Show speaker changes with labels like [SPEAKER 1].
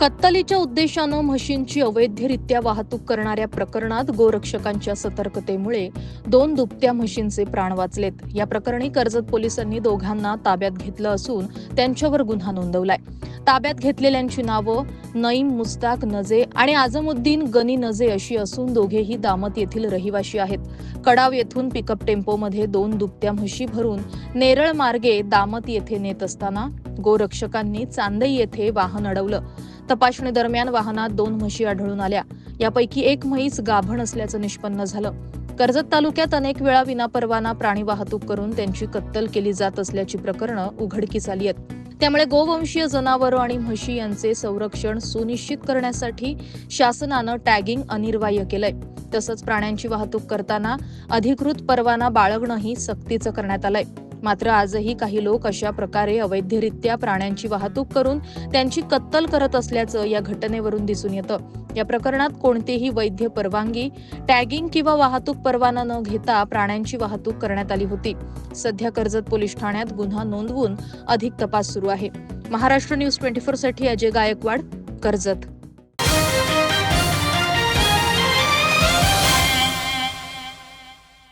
[SPEAKER 1] कत्तलीच्या उद्देशानं म्हशींची अवैधरित्या वाहतूक करणाऱ्या प्रकरणात गोरक्षकांच्या सतर्कतेमुळे दोन दुपत्या म्हशींचे प्राण वाचलेत. या प्रकरणी कर्जत पोलिसांनी दोघांना ताब्यात घेतलं असून त्यांच्यावर गुन्हा नोंदवलाय. ताब्यात घेतलेल्यांची नावं नईम मुस्ताक नजे आणि आझमुद्दीन गनी नजे अशी असून दोघेही दामत येथील रहिवाशी आहेत. कडाव येथून पिकअप टेम्पोमध्ये दोन दुपत्या म्हशी भरून नेरळ मार्गे दामत येथे नेत असताना गोरक्षकांनी चांदई येथे वाहन अडवलं. तपासणी दरम्यान वाहनात दोन म्हशी आढळून आल्या. यापैकी एक म्हैस गाभण असल्याचं निष्पन्न झालं. कर्जत तालुक्यात अनेक वेळा विनापरवाना प्राणी वाहतूक करून त्यांची कत्तल केली जात असल्याची प्रकरणं उघडकीस आली आहेत. त्यामुळे गोवंशीय जनावरं आणि म्हशी यांचे संरक्षण सुनिश्चित करण्यासाठी शासनानं टॅगिंग अनिर्वाह्य केलंय. तसंच प्राण्यांची वाहतूक करताना अधिकृत परवाना बाळगणंही सक्तीचं करण्यात आलंय. मात्र आजही काही लोक अशा प्रकारे अवैधरित्या प्राण्यांची वाहतूक करून त्यांची कत्तल करत असल्याचं या घटनेवरून दिसून येतं. या प्रकरणात कोणतीही वैध परवानगी टॅगिंग किंवा वाहतूक परवाना न घेता प्राण्यांची वाहतूक करण्यात आली होती. सध्या कर्जत पोलीस ठाण्यात गुन्हा नोंदवून अधिक तपास सुरू आहे. महाराष्ट्र न्यूज ट्वेंटी फोरसाठी अजय गायकवाड कर्जत.